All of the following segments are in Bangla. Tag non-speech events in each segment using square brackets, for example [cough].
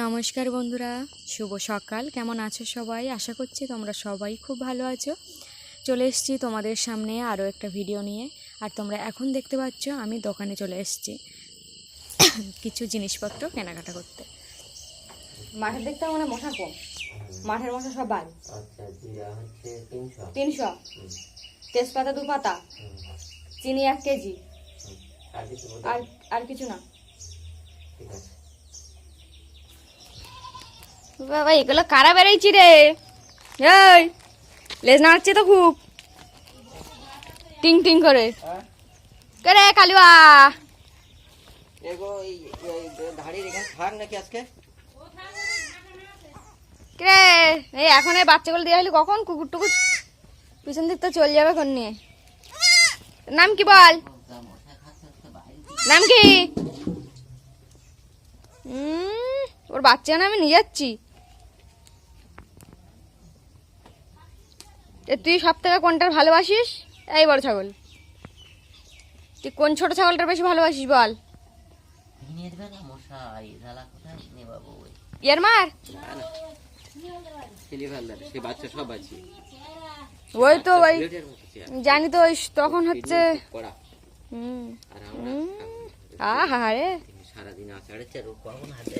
নমস্কার বন্ধুরা, শুভ সকাল। কেমন আছো সবাই? আশা করছি তোমরা সবাই খুব ভালো আছো। চলে এসেছি তোমাদের সামনে আরও একটা ভিডিও নিয়ে। আর তোমরা এখন দেখতে পাচ্ছ, আমি দোকানে চলে এসেছি [coughs] কিছু জিনিসপত্র কেনাকাটা করতে। মাঠের দেখতে মানে মশা কম। মাঠের মশা সব বাদ। তিনশো। তেজপাতা দু পাতা চিনি এক কেজি। আর আর কিছু না। ঠিক আছে। বাবা এগুলো কারা বেড়াইছি রে? এই লেজ নাড়ছে তো খুব। টিং টিং করে। করে কালুয়া? এগো এই এখানে কে এই এখন এই বাচ্চাগুলো দিয়ে হলি কখন? কুকুর টুকুর পিছন দিক তো চলে যাবে কোন নিয়ে। নাম কি বল? নাম কি? ওর বাচ্চা না আমি নিয়ে যাচ্ছি। তুই সব থেকে কোনটার ভালোবাসিস? এই বড় ছাগল। তুই কোন ছোট ছাগলটার বেশি ভালোবাসিস বল। ওই তো, ওই জানি তো, ওই তখন হচ্ছে আহা রে। সারাদিন আষাঢ়ের চার কখন হাতে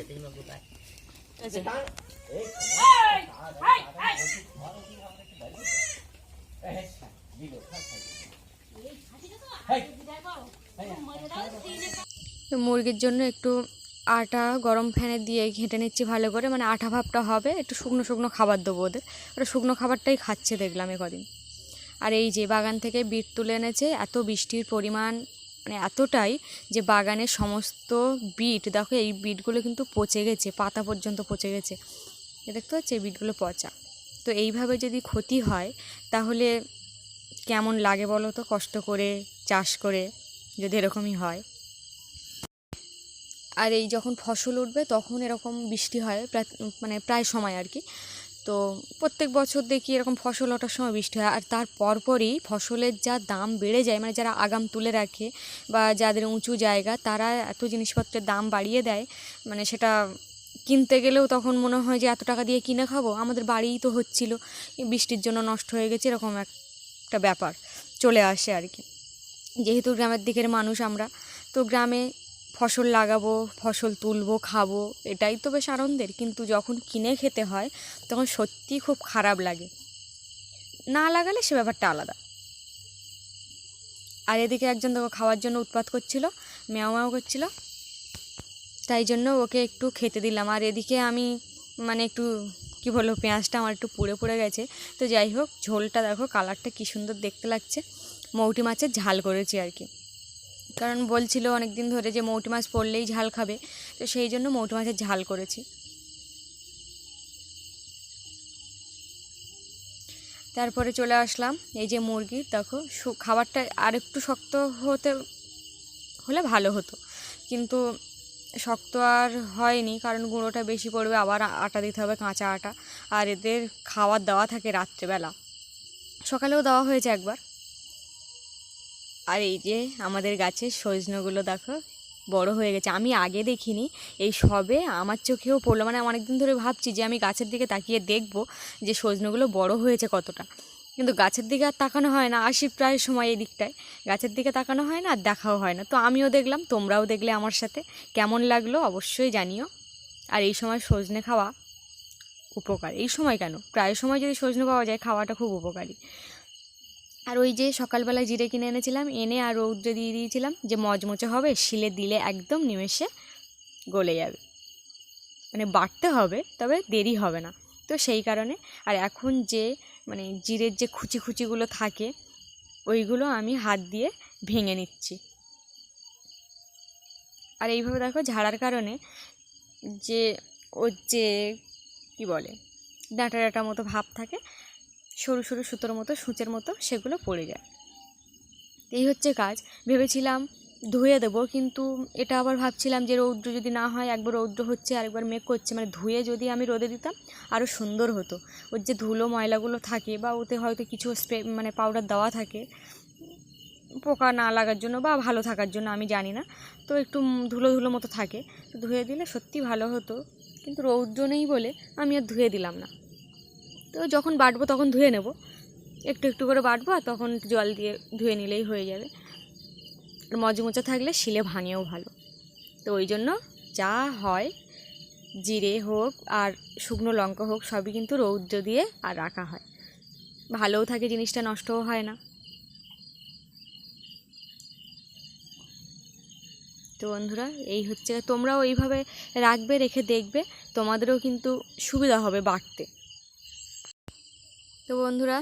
মুরগির জন্য একটু আটা গরম ফ্যানে দিয়ে ঘেঁটে নিচ্ছি ভালো করে। মানে আটা ভাবটা হবে একটু শুকনো শুকনো খাবার দেবো ওদের। ওরা শুকনো খাবারটাই খাচ্ছে দেখলাম এ কদিন। আর এই যে বাগান থেকে বিট তুলে এনেছে এত বৃষ্টির পরিমাণ মানে এতটাই যে বাগানের সমস্ত বিট, দেখো এই বিটগুলো কিন্তু পচে গেছে, পাতা পর্যন্ত পচে গেছে। এ দেখতে পাচ্ছি, এই বিটগুলো পচা। তো এইভাবে যদি ক্ষতি হয়, তাহলে কেমন লাগে বলো তো? কষ্ট করে, চাষ করে যদি এরকমই হয়। আর এই যখন ফসল উঠবে, তখন এরকম বৃষ্টি হয় প্রায় মানে প্রায় সময় আর কি। তো প্রত্যেক বছর দেখি এরকম ফসল ওঠার সময় বৃষ্টি হয়। আর তার পরপরই ফসলের যা দাম বেড়ে যায় মানে যারা আগাম তুলে রাখে বা যাদের উঁচু জায়গা, তারা এত জিনিসপত্রের দাম বাড়িয়ে দেয়। মানে সেটা কিনতে গেলেও তখন মনে হয় যে, এত টাকা দিয়ে কিনে খাব? আমাদের বাড়িই তো হচ্ছিল। বৃষ্টির জন্য নষ্ট হয়ে গেছে, এরকম একটা ব্যাপার চলে আসে আর কি। যেহেতু গ্রামের দিকের মানুষ আমরা, তো গ্রামে ফসল লাগাবো, ফসল তুলবো, খাব, এটাই তো বেশ আনন্দের। কিন্তু যখন কিনে খেতে হয়, তখন সত্যি খুব খারাপ লাগে। না লাগালে সে ব্যাপারটা আলাদা। আর এদিকে একজন দেখো খাওয়ার জন্য উৎপাত করছিল ম্যাও করছিল। তাই জন্য ওকে একটু খেতে দিলাম। আর এদিকে আমি মানে একটু, কি বলব, পেঁয়াজটা আমার একটু পুড়ে পুড়ে গেছে। তো যাই হোক, ঝোলটা দেখো, কালারটা কী সুন্দর দেখতে লাগছে। মৌটি মাছের ঝাল করেছি আর কি। কারণ বলছিল অনেক দিন ধরে যে মৌটি মাছ পড়লেই ঝাল খাবে, তো সেই জন্য মৌটি মাছের ঝাল করেছি। তারপরে চলে আসলাম, এই যে মুরগির দেখো খাবারটা আর একটু শক্ত হতে, হলে ভালো হতো। কিন্তু শক্ত আর হয়নি, কারণ গুঁড়োটা বেশি পড়বে, আবার আটা দিতে হবে, কাঁচা আটা। আর এদের খাবার দেওয়া থাকে রাত্রেবেলা। সকালেও দেওয়া হয়েছে একবার। আর এই যে আমাদের গাছের সজনেগুলো দেখো, বড় হয়ে গেছে। আমি আগে দেখিনি, এই সবে আমার চোখেও পড়ল। মানে অনেক দিন ধরে ভাবছি যে আমি গাছের দিকে তাকিয়ে দেখব যে সজনেগুলো বড় হয়েছে কতটা। কিন্তু গাছের দিকে আর তাকানো হয় না, আসি প্রায় সময় এই দিকটায়। গাছের দিকে তাকানো হয় না, আর দেখাও হয় না। তো আমিও দেখলাম, তোমরাও দেখলে আমার সাথে। কেমন লাগল অবশ্যই জানিও। আর এই সময় সজনে খাওয়া উপকার। এই সময় কেন? প্রায় সময় যদি সজনে পাওয়া যায়, খাওয়াটা খুব উপকারী। আর ওই যে সকালবেলায় জিরে কিনে এনেছিলাম, এনে আর রৌদ্রে দিয়ে দিয়েছিলাম যে মচমচে হবে, শিলে দিলে একদম নিমেষে গলে যাবে। মানে বাটতে হবে, তবে দেরি হবে না। তো সেই কারণে আর এখন যে মানে জিরের যে খুচি খুচিগুলো থাকে, ওইগুলো আমি হাত দিয়ে ভেঙে নিচ্ছি। আর এইভাবে দেখো ঝাড়ার কারণে যে, ওর যে, কী বলে ডাঁটা ডাঁটা মতো ভাব থাকে সরু সরু সুতোর মতো, সূচের মতো সেগুলো পড়ে যায়। এই হচ্ছে কাজ। ভেবেছিলাম ধুয়ে দেবো, কিন্তু এটা আবার ভাবছিলাম যে রৌদ্র যদি না হয়, একবার রৌদ্র হচ্ছে, আরেকবার মেঘ করছে। মানে ধুয়ে যদি আমি রোদে দিতাম আরও সুন্দর হতো। ওর যে ধুলো ময়লাগুলো থাকে বা ওতে হয়তো কিছু স্প্রে মানে পাউডার দেওয়া থাকে, পোকা না লাগার জন্য বা ভালো থাকার জন্য, আমি জানি না। তো একটু ধুলো ধুলো মতো থাকে। তো ধুয়ে দিলে সত্যি ভালো হতো। কিন্তু রৌদ্র নেই বলে আমি আর ধুয়ে দিলাম না। তো যখন বাটবো তখন ধুয়ে নেব। একটু একটু করে বাটবো আর তখন জল দিয়ে ধুয়ে নিলেই হয়ে যাবে। আর মজমোচা থাকলে শিলে ভাঙেও ভালো। তো ওই জন্য যা হয়, জিরে হোক আর শুকনো লঙ্কা হোক সবই কিন্তু রৌদ্র দিয়ে আর রাখা হয়। ভালোও থাকে জিনিসটা, নষ্টও হয় না। তো বন্ধুরা, এই হচ্ছে, তোমরাও এইভাবে রাখবে, রেখে দেখবে, তোমাদেরও কিন্তু সুবিধা হবে বাটতে। তো বন্ধুরা,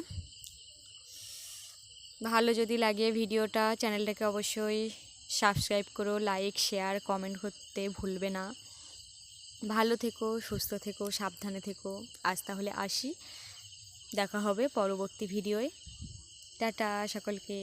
ভালো যদি লাগে ভিডিওটা, চ্যানেলটাকে অবশ্যই সাবস্ক্রাইব করো, লাইক, শেয়ার, কমেন্ট করতে ভুলবে না। ভালো থেকো, সুস্থ থেকো, সাবধানে থেকো। আজ তাহলে আসি। দেখা হবে পরবর্তী ভিডিওয়। টাটা সকলকে।